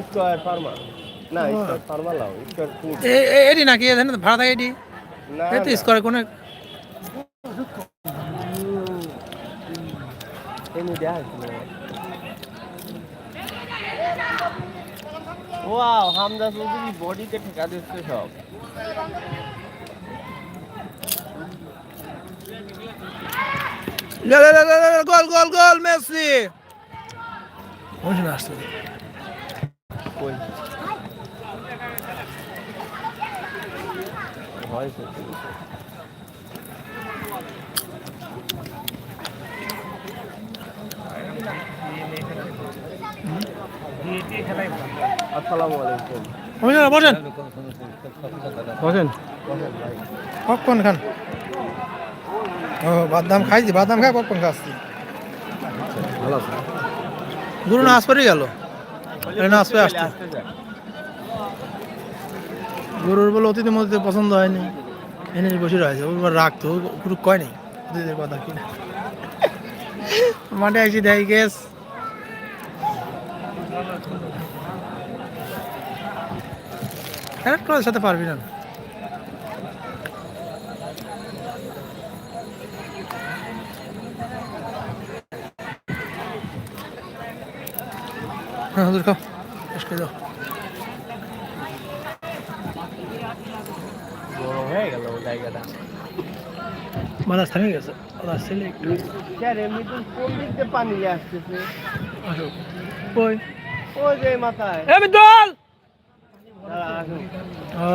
Square Pharma না Square Pharma লাও Square food এ- এ- এডি নাকি? এখানে ভাড়া থাকে এডি। না এই তো স্কোয়ার কোনো এমনি দেখ ওয়াও হামজা চৌধুরী বডিকে ঠেকা দিচ্ছে সব। লে, লে, লে, লে, লে, গোল গোল গোল মেসি। আসছে? কই? হয়েছে আসসালামু আলাইকুম। বসেন। বসেন। পপকর্ন খান। ও বাদাম খাইছি বাদাম খাই পপকর্ন খাচ্ছি। ভালো আছে গুরু নাচ পরে গেল। এই নাচ পরে গরুর বলে অতিথি মধ্যে পছন্দ হয়নি। এনে বসে রয়েছে ওর রাখতো গুরু কয় নেই অতিথিদের কথা কি মাঠে আসি দেয় গেস। ক্যারেক্টারের সাথে পারবি না। হ্যাঁ খাও। করে দাও বড় হয়ে গেল জায়গাটা। বাজার থামে গেছে। ছেলে একটু। কোন দিক দিয়ে পানি আসতেছে? আসো। ওই। ওই যে মাথায়। দাঁড়া, আসুন। ও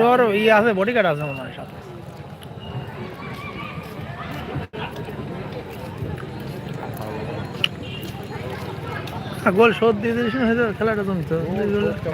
ওর ইয়ে আছে বডি গার্ড আছে মনে হয় সাথে। গোল শোধ দিয়ে দিয়েছিল হয়তো খেলাটা জমতো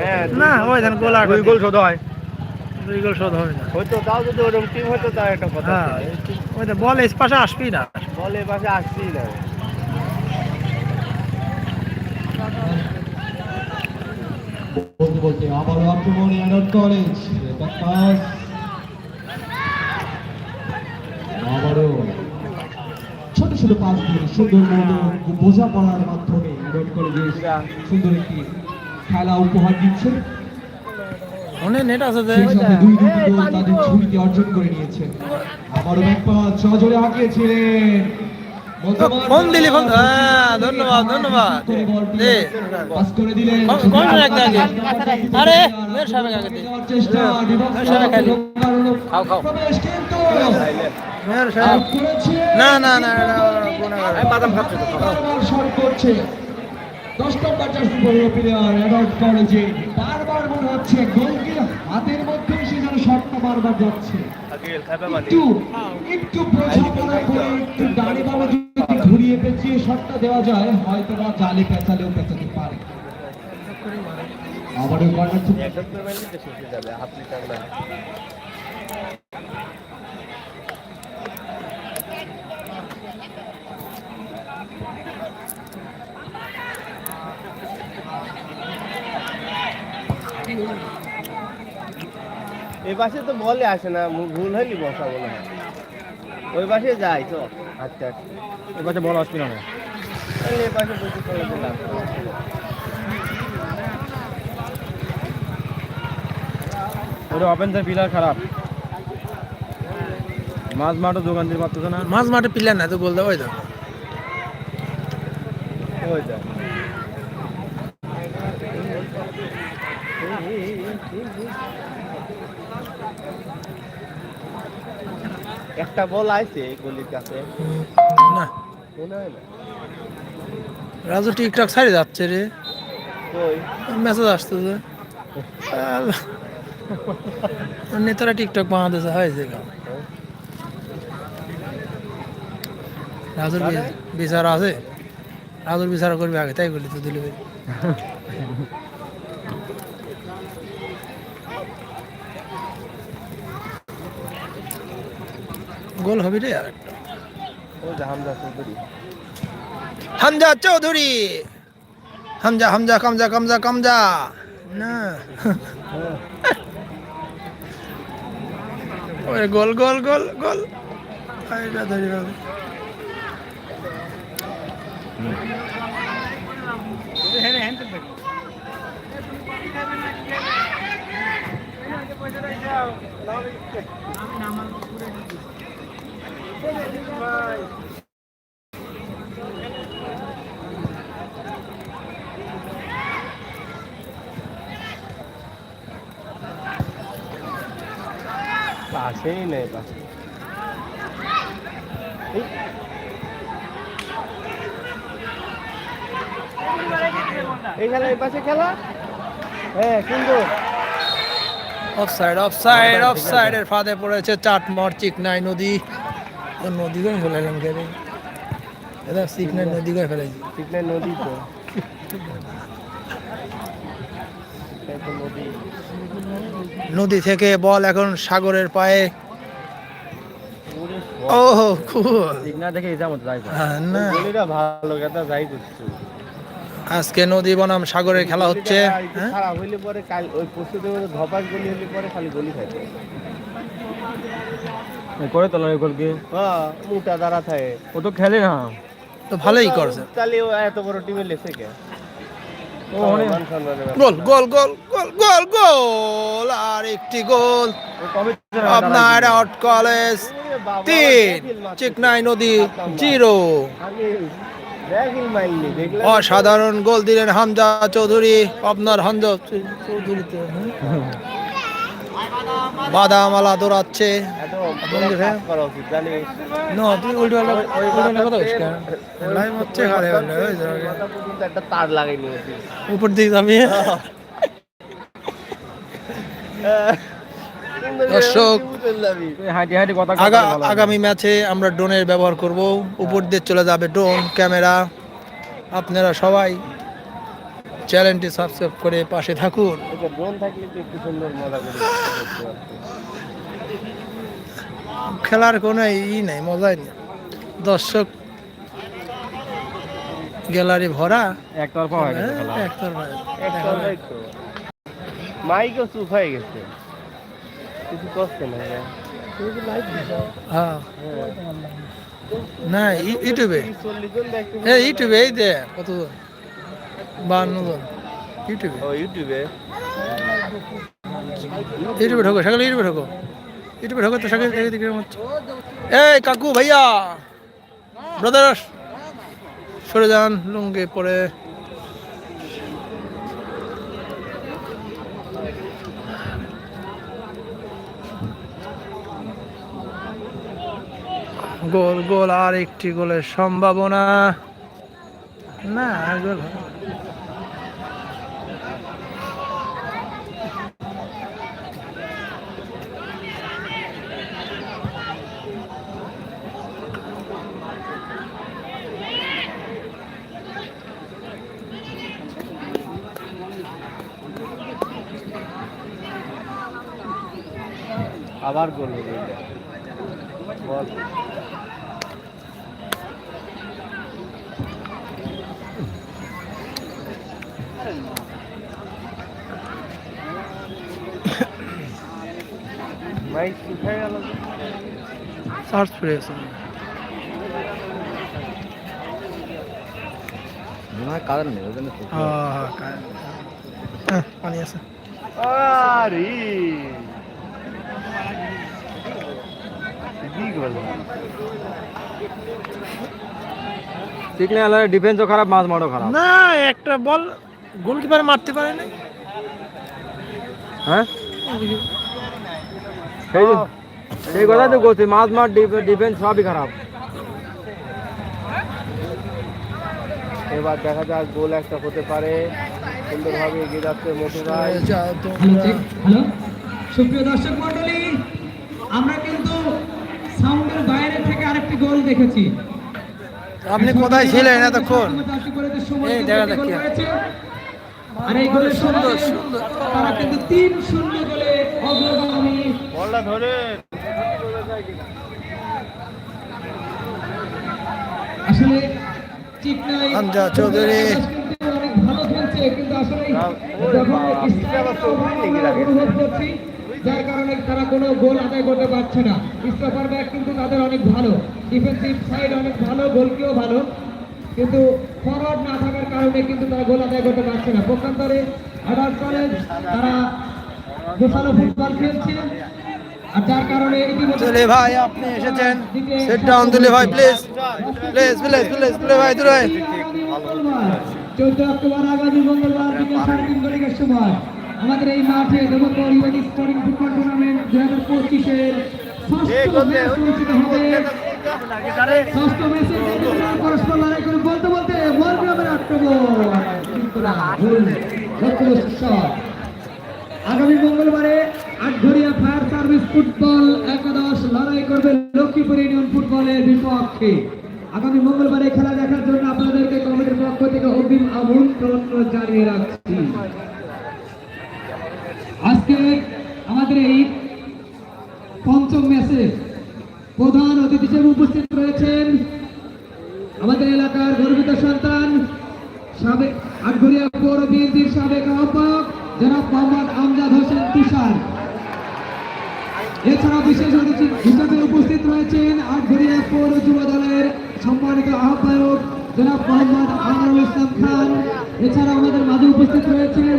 হ্যাঁ, না ওই ধান গোল আর দুই গোল শোধ হয়। দুই গোল শোধ হবে না। হয়তো তাও যদি ওরকম টিম হয়তো তার একটা কথা হ্যাঁ ওই তো বল এস পাশে আসবি না। বলে পাশে আসছেই না। বলতে বলতে আবারও আক্রমণে অ্যাডার কলেজ পাস। আবারও ছোট ছোট পাস দিয়ে সুন্দর বোঝাপড়ার মাধ্যমে অ্যাডার কলেজে সুন্দর একটি খেলা উপহার দিচ্ছে অনেক নেট আছে যে দুই দুটি গোল তাদের ঝুড়িতে অর্জন করে নিয়েছে আবারও ব্যাক পাস সজোরে হাঁকিয়েছিলেন ফোন দিলি হ্যাঁ ধন্যবাদ ধন্যবাদ পাস করে দিলেন কোন রাখতে আগে? আরে, মেয়ের সাবেক আগে দে। চেষ্টা সাবেক আগে। খাও, খাও। না না না বাদাম খাচ্ছে তো শট করছে দশ নম্বর জার্সি পরে প্লেয়ার অ্যাডাল্ট কলেজে বারবার মনে হচ্ছে গোলকে হাতের মধ্যে সে যেন শটটা বারবার যাচ্ছে। একটু একটু বোঝাপড়া করে একটু দাঁড়ি বাবা যদি ঘুরিয়ে পেঁচিয়ে শটটা দেওয়া যায় হয়তো বা জালে পেঁচালেও পেঁচাতে পারে। আবারও কর্নার এই পাশে তো বলে আসে না ভুল হয়নি বসা মনে হয় ওই পাশে যাই তো। আচ্ছা আচ্ছা। এ পাশে বল আসবি না তাহলে এই পাশে বসে চলে দিলাম ওটা অফেন্সের পিলার খারাপ। মাছ মাঠও দোকান দিয়ে পারতেছে না? মাছ মাঠে পিলার না তো গোল দেওয়া তো। ওই যা একটা বল আইছে গলির কাছে। না। মনে হয় না। রাজু টিকটক ছাড়ি যাচ্ছে রে। কই? মেসেজ আসতেছে। নেতারা টিকটক বাংলাদেশে হয়েছে। রাজুর বিচার আছে। রাজুর বিচার করবি আগে তাই বলি তো দিলে গোল হবে রে আর। হামজা চৌধুরী। হামজা হামজা কামজা কামজা কামজা। না। ওই গোল গোল গোল গোল। ধরি পাশেই নেই পাশে। এই, খেলা এই পাশে খেলা? হ্যাঁ সুন্দর অফসাইড অফসাইড অফসাইডের ফাঁদে পড়েছে চাটমর চিকনাই নদী। নদী করে ফেলাইলাম কেন এটা চিকনাই নদী করে ফেলাইছি নদী তো। নদী থেকে বল এখন সাগরের পায়ে। ও কুল। দেখে যাব যাই না। গলিটা ভালো কথা যাই করছ। আজকে নদী বনাম সাগরের খেলা হচ্ছে। হ্যাঁ? খারাপ হইলে পরে কাল ওই পরশু ধপাস গলি হইলে পরে খালি গলি থাকে। করে হ্যাঁ মোটা দাঁড়া থাকে। ও তো খেলে না। তো ভালোই করছে। তাহলে ও এত বড় টিমে লেছে কে। গোল গোল গোল গোল গোল গোল আর একটি গোল। আপনার আউট কলেজ তিন। চিকনাই নদী জিরো। অসাধারণ গোল দিলেন হামজা চৌধুরী আপনার হামজা চৌধুরীতে হ্যাঁ? বাদামালা দৌড়াচ্ছে উপর দিকে যাবি? দর্শক। আগামী ম্যাচে আমরা ড্রোনের ব্যবহার করব। উপর দিয়ে চলে যাবে ড্রোন ক্যামেরা। আপনারা সবাই চ্যানেলটি সাবস্ক্রাইব করে পাশে থাকুন। খেলার কোনো ই নাই মজাই নেই। দর্শক গ্যালারি ভরা। একতরফা হয়ে গেছে হ্যাঁ, একতরফা। একটা তো। মাইকও চুপ হয়ে গেছে। কিছু করছে না। হ্যাঁ। না ইউটিউবে। এই ইউটিউবে এই দে কতজন? বান্ন জন। ইউটিউবে ও ইউটিউবে ইউটিউবে ঢোকো সকালে ইউটিউবে ঢোকো। ইউটিউবে ঢোকো তো সকালে দেখে দেখে হচ্ছে এই কাকু ভাইয়া! ব্রাদার সরে যান লুঙ্গি পরে। গোল গোল আর একটি গোলের সম্ভাবনা। না গোল আবার গোল হলো। বল। মাইক উঠে গেল। সার্চ করে আছে কারণ নেই ওই জন্য হ্যাঁ হ্যাঁ। হ্যাঁ, পানি আছে। আরে কি গোল ঠিক না ডিফেন্সও খারাপ মাছ মারও খারাপ। না একটা বল গোলকিপার মারতে পারে না হ্যাঁ? সেই যে- সেই কথাই তো বলছি মাছ মার ডিফেন্স সবই খারাপ। এবার দেখা যাক গোল একটা হতে পারে। সুন্দরভাবে এগিয়ে যাচ্ছে সুপ্রিয় দর্শক মণ্ডলী আমরা কিন্তু গোল দেখেছি আপনি কোথায় ছিলেন এতক্ষণ এই দেখা যাক কি। আর এই গোলের সুন্দর, সুন্দর। তারা কিন্তু তিন শূন্য গোলে অগ্রগামী বলটা ধরে আসলে চিকনাই হামজা চৌধুরী। ভালো খেলছে কিন্তু আসলে যখন। অনুভব করছি, যার কারণে তারা কোনো গোল আদায় করতে পারছে না। স্টপার ব্যাক কিন্তু তাদের অনেক ভালো। ডিফেন্সিভ সাইড অনেক ভালো গোলকিও ভালো। কিন্তু ফরওয়ার্ড না থাকার কারণে কিন্তু তারা গোল আদায় করতে পারছে না। পক্ষান্তরে অ্যাডাল্ট কলেজ তারা গোছালো ফুটবল খেলছে। আর যার কারণে ভাই আপনি এসেছেন। সেট ডাউন দুলে ভাই প্লিজ প্লিজ প্লিজ প্লিজ দুলে ভাই দুলে চৌদ্দ অক্টোবর আগামী মঙ্গলবার বিকেল সাড়ে তিন ঘটিকার সময় আমাদের এই মাঠে দেবকর ইউএন স্পোর্টিং ফুটবল টুর্নামেন্ট দুই হাজার পঁচিশের ষষ্ঠ ম্যাচ অনুষ্ঠিত হবে। ষষ্ঠ ম্যাচে পরস্পর লড়াই করে বলতে আক্রমণ আগামী মঙ্গলবারে আটঘরিয়া ফায়ার সার্ভিস ফুটবল একাদশ লড়াই করবে লক্ষ্মীপুর ইউনিয়ন ফুটবলের বিপক্ষে। আগামী মঙ্গলবারে খেলা দেখার জন্য আপনাদেরকে কমিটির পক্ষ থেকে অগ্রিম আমন্ত্রণ জানিয়ে রাখছি। আজকে আমাদের এই পঞ্চম ম্যাচে প্রধান অতিথি হিসেবে উপস্থিত রয়েছেন আমাদের এলাকার গর্বিত সন্তান, সাবেক আটঘরিয়া পৌর বিএনপির সাবেক আহ্বায়ক জনাব মোহাম্মদ আমজাদ হোসেন তুষার। এছাড়া বিশেষ অতিথি হিসেবে উপস্থিত রয়েছেন আটঘরিয়া পৌর যুব দলের সম্মানিত আহ্বায়ক জনাব মোহাম্মদ আনোয়ারুল ইসলাম খান। এছাড়া আমাদের মাঝে উপস্থিত রয়েছেন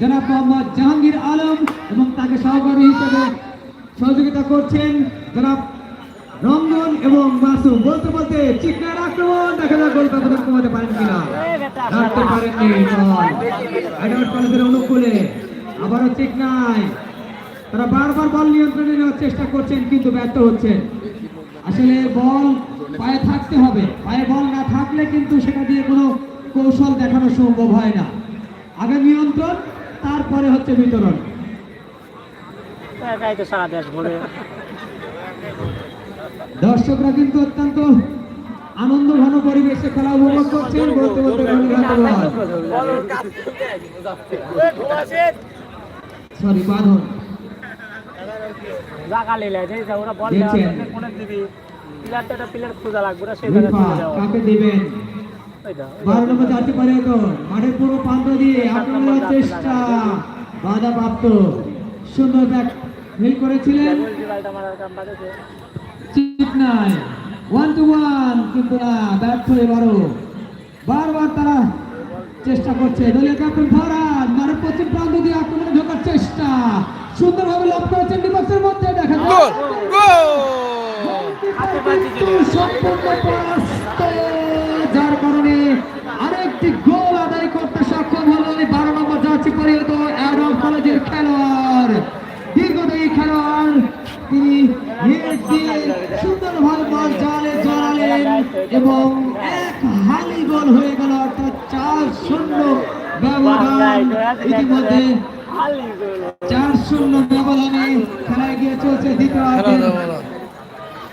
জনাব মোহাম্মদ জাহাঙ্গীর আলম এবং তাকে সহকারী হিসেবে সহযোগিতা করছেন জনাব রঙ্গন এবং মাসুম। বলতে বলতে চিকনার আক্রমণ দেখা যাক গোল ব্যবধান কমাতে পারেন কিনা। ধরতে পারেননি বল কলেজের অনুকূলে আবারও চিকনাই তারা বারবার বল নিয়ন্ত্রণে নেওয়ার চেষ্টা করছেন, কিন্তু ব্যর্থ হচ্ছেন। আসলে বল পায়ে থাকতে হবে। পায়ে বল না থাকলে কিন্তু সেটা দিয়ে কোনো কৌশল দেখানো সম্ভব হয় না। আগে নিয়ন্ত্রণ তারপরে হচ্ছে বিতরণ। একাই তো সারা দেশ দর্শকরা কিন্তু অত্যন্ত আনন্দ ঘন পরিবেশে খেলা উপভোগ করছেন। বলতে বলতে সরি বাঁধন। জাগা লিলে যে ওরা বল কোনে দিবি প্লেয়ারটা একটা প্লেয়ার খোঁজা লাগবে না সেই জায়গায় চলে কাকে দিবেন। বারো নম্বর জাতি পারে মাঠের পুরো প্রান্ত দিয়ে আক্রমণের চেষ্টা বাধা প্রাপ্ত সুন্দর ব্যাট হিল করেছিলেন। বলটা মারার কাম বাজেছে ঠিক নাই। ওয়ান টু ওয়ান কিন্তু না ব্যর্থ এবারও বারবার তারা চেষ্টা করছে। দলীয় ক্যাপ্টেন ফরাজ মাঠের পশ্চিম প্রান্ত দিয়ে আক্রমণে ঢোকার চেষ্টা। সুন্দরভাবে লাভ করেছেন ডিবক্সের মধ্যে। দেখা যায় গোল গোল! কিন্তু সম্পূর্ণ পরাস্ত, ইতিমধ্যে